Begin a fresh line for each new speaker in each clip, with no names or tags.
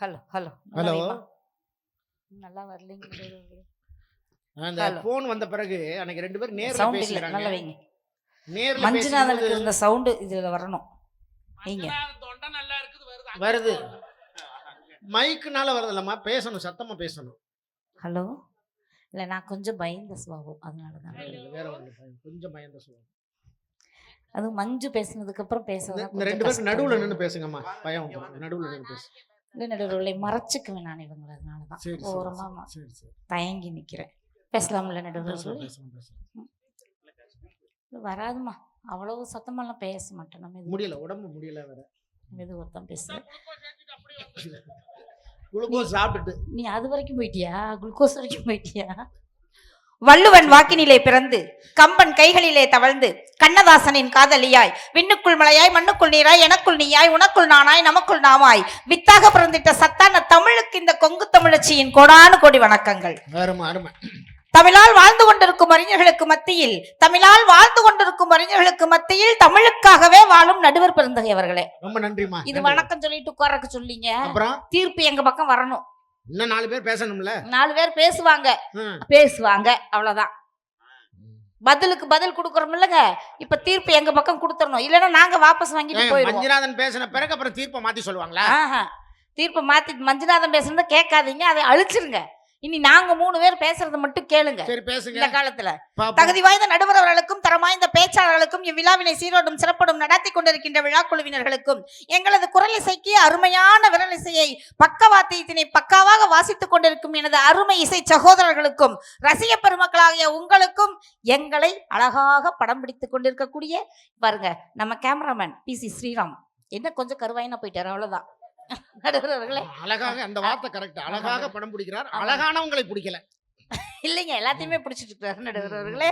Hello hello.
Hello.
நல்லா வரலைங்க
அந்த
Hello.
போன் வந்த பிறகு அன்னைக்கு ரெண்டு பேரும் நேர்ல பேசிக்கிறாங்க.
நல்லா வைங்க.
நேர்ல
மஞ்சுநாதனுக்கு இருந்த சவுண்டு இதுல வரணும். வைங்க.
தொண்டை நல்லா இருக்குது வருது.
வருது. மைக்குனால வருதுல்லம்மா. பேசணும் சத்தமா பேசணும்.
ஹலோ. இல்லை நான் கொஞ்சம் பயந்த சுபாவம். அதனால தான்.
வேற. கொஞ்சம் பயந்த சொல்லுவாங்க
அது மஞ்சு பேசுனதுக்கு அப்புறம் பேச
இந்த ரெண்டு பேருக்கு நடுவுல நின்னு பேசுங்கம்மா. பயம். நடுவுல நின்னு பேசு.
நடுவில் மறைச்சிக்குவேன் நான் இவங்களை. அதனால தான்
சரி சரி,
ஓரமா
சரி, சரி சரி.
தயங்கி நிக்கிறேன். பேசலாம்ல
பேசலாம்
வராதுமா அவ்வளவு சத்தமெல்லாம் பேச மாட்டேன். நம்ம இது
முடியல உடம்பு முடியல வேற.
மெதுவாக தான் பேசுறேன்
குளுக்கோஸ் சாப்பிட்டுட்டு.
நீ அது வரைக்கும் போயிட்டியா? குளுக்கோஸ் வரைக்கும் போயிட்டியா? வள்ளுவன் வாக்கினிலே பிறந்து கம்பன் கைகளிலே தவழ்ந்து கண்ணதாசனின் காதலியாய் விண்ணுக்குள் மலையாய் மண்ணுக்குள் நீராய் எனக்குள் நீயாய் உனக்குள் நானாய் நமக்குள் நாமாய் வித்தாக பிறந்திட்ட சத்தான தமிழுக்கு இந்த கொங்கு தமிழச்சியின் கோடானு கோடி வணக்கங்கள். தமிழால் வாழ்ந்து கொண்டிருக்கும் அறிஞர்களுக்கு மத்தியில் தமிழால் வாழ்ந்து கொண்டிருக்கும் அறிஞர்களுக்கு மத்தியில் தமிழுக்காகவே வாழும் நடுவர் பெருந்தகை அவர்களே
ரொம்ப நன்றிம்மா
இது. வணக்கம் சொல்லிட்டு உட்காரக்கு சொல்லிங்க தீர்ப்பு எங்க பக்கம் வரணும்.
இன்னும் நாலு பேர் பேசணும்ல?
நாலு பேர் பேசுவாங்க. பேசுவாங்க. அவ்வளவுதான். பதிலுக்கு பதில் கொடுக்கறோம் இல்லைங்க. இப்ப தீர்ப்பு எங்க பக்கம் கொடுத்துடணும் இல்லைன்னா நாங்க வாபஸ் வாங்கிட்டு போயிடுவோம்.
மஞ்சுநாதன் பேசின பிறகு அப்புறம் தீர்ப்பை மாத்தி சொல்லுவாங்களா.
தீர்ப்பை மாத்தி மஞ்சுநாதன் பேசுறத கேட்காதீங்க. அதை அழிச்சிருங்க. இனி நாங்க மூணு பேர் பேசுறத மட்டும் கேளுங்க.
சரி பேசுங்க.
இந்த காலத்துல. தகுதி வாய்ந்த நடுவர் அவர்களுக்கும் தரமாய்ந்த பேச்சாளர்களுக்கும் இவ்விழாவினை சீரோடும் சிறப்படும் நடத்தி கொண்டிருக்கின்ற விழா குழுவினர்களுக்கும் எங்களது குரல் இசைக்கு அருமையான விரல் இசையை பக்கவாத்தியத்தினை பக்காவாக வாசித்துக் கொண்டிருக்கும் எனது அருமை இசை சகோதரர்களுக்கும் ரசிக பெருமக்களாகிய உங்களுக்கும் எங்களை அழகாக படம் பிடித்துக் கொண்டிருக்கக்கூடிய பாருங்க நம்ம கேமராமேன் பி சி ஸ்ரீராம். என்ன கொஞ்சம் கருவாயினா போயிட்டாரு அவ்வளவுதான். நடுவர் அவர்களே
அழகாக அந்த வார்த்தை கரெக்ட் அழகாக. படம் பிடிக்கிறார். அழகானவங்களை பிடிக்கல.
இல்லைங்க எல்லாத்தையுமே பிடிச்சிட்டு அவர்களே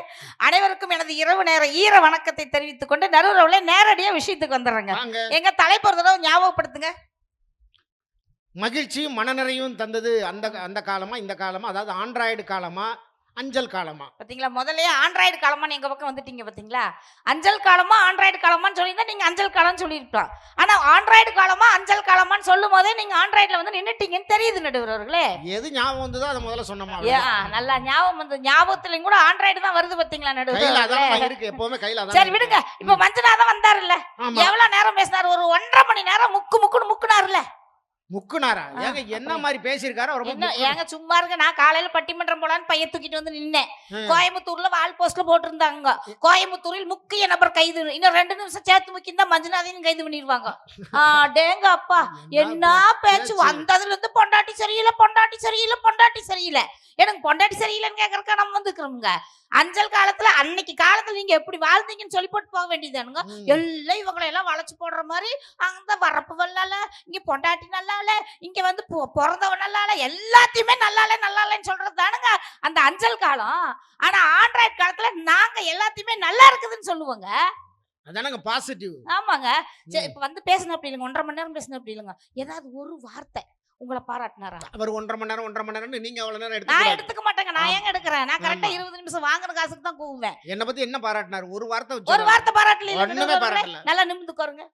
அனைவருக்கும் எனது இரவு நேர ஈர வணக்கத்தை தெரிவித்துக் கொண்டு நடுவர் அவர்களே நேரடியா விஷயத்துக்கு வந்துடுறேங்க. எங்க தலைப்பு தடவை ஞாபகப்படுத்துங்க.
மகிழ்ச்சியும் மனநிறையும் தந்தது அந்த அந்த காலமா இந்த காலமா? அதாவது ஆண்ட்ராய்டு காலமா அஞ்சல் காலமா?
பாத்தீங்களா? முதல்லயே ஆண்ட்ராய்டு காலமான்னு எங்க பக்கம் வந்துட்டீங்க பாத்தீங்களா? அஞ்சல் காலமா ஆண்ட்ராய்டு காலமான்னு சொல்லியிருந்தா நீங்க அஞ்சல் காலம்னு சொல்லியிருக்கலாம். ஆனா ஆண்ட்ராய்டு காலமா அஞ்சல் காலமான்னு சொல்லும் போதே நீங்க ஆண்ட்ராய்டுல வந்து நின்னுட்டீங்கன்னு தெரியுது நடுவர் அவர்களே
எது ஞாபகம் வந்ததோ அதை முதல்ல சொன்னோமா
ஏ, ஆ, நல்லா ஞாபகம் வந்து ஞாபகத்துலயும் கூட ஆண்ட்ராய்டு தான் வருது பாத்தீங்களா
கையில
அவர்களே
அதான் இருக்கு எப்பவுமே கையில அதான்
சரி விடுங்க. இப்ப மஞ்சநாதன் வந்தாருல்ல.
ஆமா.
எவ்வளவு நேரம் பேசினாரு? ஒரு ஒன்றரை மணி நேரம் முக்கு முக்குன்னு முக்குனாருல
முக்குனாரா? ஏங்க என்ன மாதிரி பேசியிருக்காரு? அவர்
என்ன. ஏங்க சும்மா இருங்க. நான் காலையில பட்டிமன்றம் போலான்னு பையன் தூக்கிட்டு வந்து நின்னேன். கோயம்புத்தூர்ல வால் போஸ்ட்ல போட்டிருந்தாங்க. கோயம்புத்தூரில் முக்கிய நபர் கைது. இன்னும் ரெண்டு நிமிஷம் சேர்த்து முக்கியிருந்தா மஞ்சுநாதையும் கைது பண்ணிடுவாங்க. டேங்க அப்பா. என்ன பேச்சு? வந்ததுல இருந்து பொண்டாட்டி சரியில்லை பொண்டாட்டி சரியில்லை பொண்டாட்டி சரியில்லை. எனக்கு பொண்டாட்டி சரியில்லைன்னு கேக்குறக்கா நம்ம வந்துக்கிறோமுங்க அஞ்சல் காலத்துல அன்னைக்கு காலத்துல நீங்க எப்படி வாழ்ந்தீங்கன்னு சொல்லி போட்டு போக வேண்டியதானுங்க. எல்லாம் இவங்களை எல்லாம் வளைச்சு போடுற மாதிரி அங்க வரப்பு வல்லால இங்க பொண்டாட்டி நல்லா இல்ல இங்க வந்து பொ- பிறந்தவன் நல்லா இல்ல எல்லாத்தையுமே நல்லா இல்ல நல்லா இல்லைன்னு சொல்றது தானுங்க. அந்த அஞ்சல் காலம். ஆனா ஆண்ட்ராய்டு காலத்துல நாங்க எல்லாத்தையுமே நல்லா இருக்குதுன்னு சொல்லுவோங்க.
அதானங்க பாசிட்டிவ்
ஆமாங்க. சரி இப்ப வந்து பேசணும் அப்படி இல்லைங்க. ஒன்றரை மணி நேரம் பேசணும் அப்படி இல்லைங்க. ஏதாவது ஒரு வார்த்தை. உங்களை பாராட்டினாரா
அவர் ஒன்றரை மணி நேரம் ஒன்றரை மணி நேரம் நீங்க அவ்வளவு நேரம்
நான்
எடுத்து
எடுத்துக்க மாட்டேங்க. நான். ஏங்க எடுக்கிறேன்? நான் கரெக்டா. இருபது நிமிஷம் வாங்குற காசுக்கு தான் கூவுவேன்.
என்ன பத்தி என்ன பாராட்டினாரு? ஒரு வார்த்தை
ஒரு வார்த்தை பாராட்டல
ஒண்ணுமே பாராட்டல.
நல்லா நிமிந்து உட்காருங்க.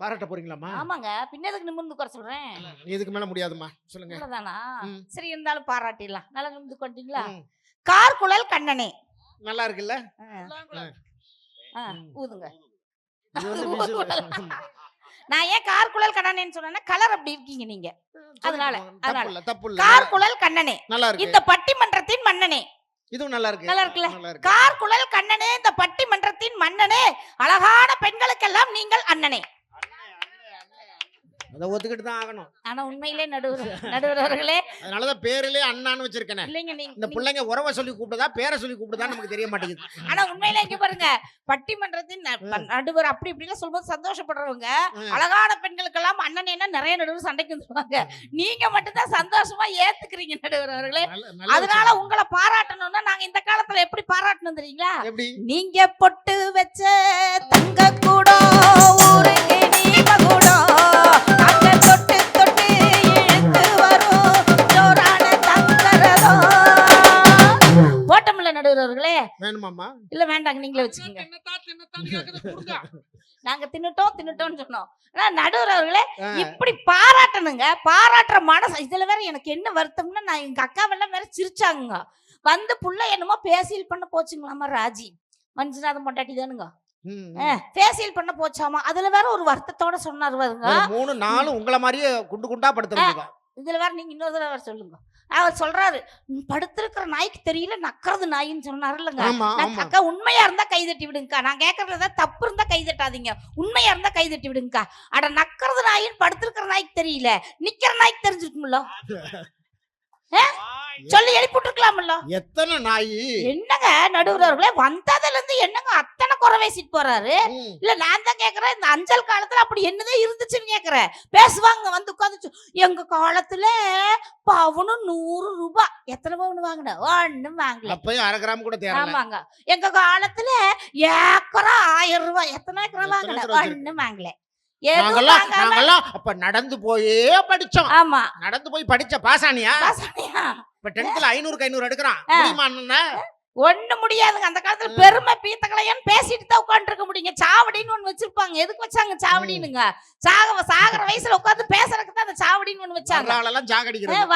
பாராட்ட போறீங்களாமா
ஆமாங்க. பின்னதுக்கு நிமிர்ந்து உட்கார சொல்றேன்?
இதுக்கு மேல முடியாதுமா சொல்லுங்க.
சரி இருந்தாலும் பாராட்டிடலாம். நல்லா நிமிந்து கொண்டீங்களா
ம்.
கார் குழல் கண்ணனே.
நல்லா இருக்குல்ல.
ஊதுங்க. நான் ஏன் கார் குழல் கண்ணனேன்னு சொன்னேன்னா கலர் அப்படி இருக்கீங்க நீங்க. அதனால, அதனால.
தப்பு
கார் குழல் கண்ணனே.
நல்லா இருக்கு.
இந்த பட்டிமன்றத்தின் மன்னனே.
இதுவும் நல்லா இருக்கு.
நல்லா இருக்குல்ல? கார் குழல் கண்ணனே இந்த பட்டிமன்றத்தின் மன்னனே. அழகான பெண்களுக்கெல்லாம் நீங்கள் அண்ணனே.
அதை ஒத்துக்கிட்டு தான் ஆகணும்.
ஆனா உண்மையிலே நடுவர் நடுவர் அவர்களே
அதனாலதான் பேரிலே அண்ணான்னு வச்சிருக்கேனே.
இல்லைங்க நீங்க
இந்த பிள்ளைங்க உறவை சொல்லி கூப்பிடுதா பேரை சொல்லி கூப்பிடுதா நமக்கு தெரிய மாட்டேங்குது.
ஆனா உண்மையில இங்க பாருங்க பட்டிமன்றத்தின் நடுவர் அப்படி இப்படிலாம் சொல்லும்போது சந்தோஷப்படுறவங்க. அழகான பெண்களுக்கெல்லாம் அண்ணனேன்னா நிறைய நடுவர் சண்டைக்கு வந்துருவாங்க. நீங்க மட்டும்தான் சந்தோஷமா ஏத்துக்கிறீங்க நடுவர் அவர்களே. அதனால. உங்களை பாராட்டணும்னா நாங்க இந்த காலத்துல எப்படி பாராட்டணும் தெரியுங்களா? நீங்க பொட்டு வச்ச தங்க கூட ஊருக்கு போட்டோம்ல நடுவர் அவர்களே
வேணுமாமா
இல்ல வேண்டாங்க நீங்களே வச்சுக்கோங்க. நாங்க தின்னுட்டோம் தின்னுட்டோம்னு சொன்னோம். ஆனா நடுவர் அவர்களே
ஆ.
இப்படி பாராட்டணுங்க. பாராட்டுற மனசு இதுல வேற எனக்கு என்ன வருத்தம்னா நான் எங்க அக்காவெல்லாம் வேற சிரிச்சாங்க வந்து புள்ள என்னமோ பேசியல் பண்ண போச்சுங்களாமா ராஜி? மஞ்சுநாதன் பொண்டாட்டி தானுங்க. பேசியல் பண்ண போச்சாமா? அதுல வேற ஒரு வருத்தத்தோட சொன்னார் வருங்க
மூணு நாலு உங்கள மாதிரியே குண்டு குண்டா படுத்துருங்க
இதுல வேற நீங்க இன்னொரு தடவை வேற சொல்லுங்க. அவர் சொல்றாரு "ம், படுத்திருக்கிற நாய்க்கு தெரியல நக்கறது நாயின்னு சொன்னாரு இல்லைங்க.
ஆமா
நான்
ஆமா.
அக்கா உண்மையா இருந்தா கை தட்டி விடுங்கக்கா. நான் கேட்கறது ஏதாவது தப்பு இருந்தா கை தட்டாதீங்க உண்மையா இருந்தா கை தட்டி விடுங்கக்கா. அட நக்கறது நாயின்னு படுத்திருக்கிற நாய்க்கு தெரியல. நிக்கிற நாய்க்கு தெரிஞ்சிருக்கும்ல. சொல்லி எழுப்பி விட்டுருக்கலாம்ல
எத்தனை நாய்?
என்னங்க நடுவர்களே வந்ததுல இருந்து என்னங்க அத்தனை குறை பேசிட்டு போறாரு. இல்ல நான் தான் கேக்குறேன் இந்த அஞ்சல் காலத்துல அப்படி என்னதான் இருந்துச்சுன்னு கேக்குறேன். பேசுவாங்க வந்து உட்காந்து எங்க காலத்துல பவுனு நூறு ரூபாய் எத்தனை பவுன் வாங்கின? ஒண்ணும் வாங்கல.
அப்பயும் அரை கிராம் கூட
ஆமாங்க. எங்க காலத்துல ஏக்கரா ஆயிரம் ரூபாய். எத்தனை ஏக்கரா வாங்கின? ஒண்ணும் வாங்கல.
நாங்கெல்லாம் நாங்கெல்லாம் அப்ப நடந்து போயே படிச்சோம்.
ஆமா.
நடந்து போய் படிச்ச பாசானியா
பாசானியா?
இப்ப டென்த்ல ஐநூறுக்கு ஐநூறு எடுக்கிறான். முடியுமா?
ஒண்ணு முடியாதுங்க. அந்த காலத்துல. பெருமை பீத்தக்கலையான்னு பேசிட்டு தான் உட்கார்ந்து இருக்க முடியுங்க. சாவடின்னு ஒண்ணு வச்சிருப்பாங்க. எதுக்கு வச்சாங்க சாவடினுங்க சாக சாகர வயசுல உட்கார்ந்து பேசுறதுக்கு தான் அந்த சாவடின்னு ஒண்ணு வச்சாங்க.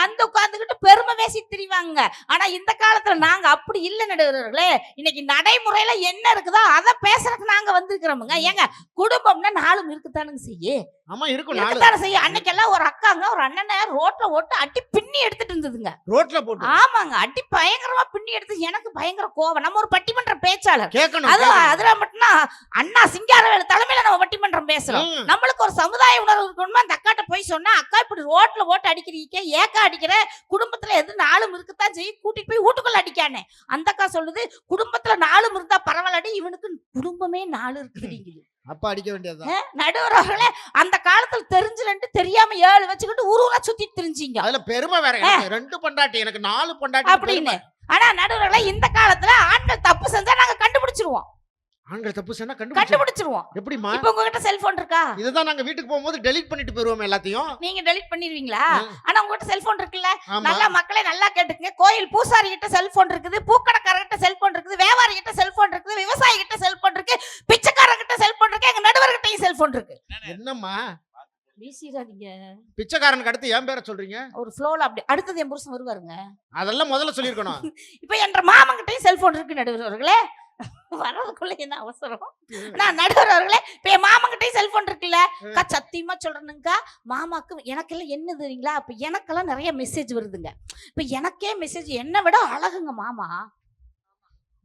வந்து உட்கார்ந்துகிட்டு பெருமை பேசிட்டு திரிவாங்க. ஆனா இந்த காலத்துல நாங்க அப்படி இல்ல நடுவர்களே. இன்னைக்கு நடைமுறையில என்ன இருக்குதோ அத பேசுறதுக்கு நாங்க வந்திருக்கிறோமுங்க. ஏங்க குடும்பம்னா நாலும் இருக்குதானுங்க செய்ய.
ஆமா இருக்கும் நாலு.
இருக்குதானே செய்ய? அன்னைக்கெல்லாம் ஒரு அக்காங்க ஒரு அண்ணனை ரோட்ல ஓட்டு அட்டி பின்னி எடுத்துட்டு இருந்ததுங்க.
ரோட்ல போட்டு.
ஆமாங்க அடி பயங்கரமா பின்னி எடுத்து எனக்கு பயங்கர கோவம். நம்ம ஒரு பட்டிமன்ற பேச்சாளர்.
கேட்கணும்
அது. அதுல மட்டும்தான் அண்ணா சிங்காரவேலு தலைமையில நம்ம பட்டிமன்றம் பேசுறோம். நம்மளுக்கு ஒரு சமுதாய உணர்வு இருக்கணுமா? அந்த அக்காட்ட போய் சொன்னா அக்கா இப்படி ரோட்ல ஓட்டு அடிக்கிறீங்க ஏக்கா அடிக்கிற? குடும்பத்துல எது நாலும் இருக்குத்தான் செய்யும்? கூட்டிட்டு போய் வீட்டுக்குள்ள அடிக்கானே. அந்த அக்கா சொல்லுது குடும்பத்துல நாலும் இருந்தா பரவாயில்லடி இவனுக்கு குடும்பமே நாலு இருக்குதுங்குது
அப்ப அடிக்க வேண்டியதுதான்.
நடுவர்களே அந்த காலத்துல தெரிஞ்சுலன்ட்டு தெரியாம ஏழு வச்சுக்கிட்டு ஊர் ஊரா சுத்திட்டு தெரிஞ்சீங்க.
அதுல பெருமை வேற ரெண்டு பொண்டாட்டி எனக்கு நாலு பொண்டாட்டி
அப்படின்னு. ஆனா நடுவர்களே இந்த காலத்துல ஆண்கள் தப்பு செஞ்சா நாங்க கண்டுபிடிச்சிருவோம்.
ஆண்கள் தப்பு கண்டுபிடிச்சு
கண்டுபிடிச்சிருவோம்.
எப்படிமா
இப்ப உங்ககிட்ட செல்போன் இருக்கா?
இதுதான் நாங்க வீட்டுக்கு போகும்போது டெலீட் பண்ணிட்டு போயிருவோம் எல்லாத்தையும்.
நீங்க டெலிட் பண்ணிடுவீங்களா. ஆனா உங்ககிட்ட செல்போன் இருக்குல்ல? நல்லா மக்களே நல்லா கேட்டுக்கங்க. கோயில் பூசாரி கிட்ட செல்போன் இருக்குது பூக்கடைக்காரர் கிட்ட செல்போன் இருக்குது வியாபாரி கிட்ட செல்போன் இருக்குது விவசாயி கிட்ட செல்போன் இருக்கு. இருக்கு எங்க நடுவர் கிட்டயும் செல்போன் இருக்கு
என்னம்மா?
வீசிடாதீங்க.
பிச்சைக்காரனுக்கு அடுத்து என் பேரை சொல்றீங்க?
ஒரு ஃப்ளோல அப்படி அடுத்தது என் புருஷன் வருவாருங்க.
அதெல்லாம் முதல்ல சொல்லிருக்கணும்
இப்ப என்ற மாமன் கிட்டயும் செல்போன் இருக்கு நடுவர் அவர்களே வர்றதுக்குள்ள என்ன அவசரம்? நான் நடுவர் அவர்களே இப்ப என் மாமன் கிட்டயும் செல்போன் இருக்குல்ல. அக்கா சத்தியமா சொல்றேனுங்கக்கா. மாமாக்கு எனக்கெல்லாம் என்ன தெரியுங்களா? இப்ப எனக்கெல்லாம் நிறைய மெசேஜ் வருதுங்க. இப்ப எனக்கே மெசேஜ் என்னை விட அழகுங்க மாமா.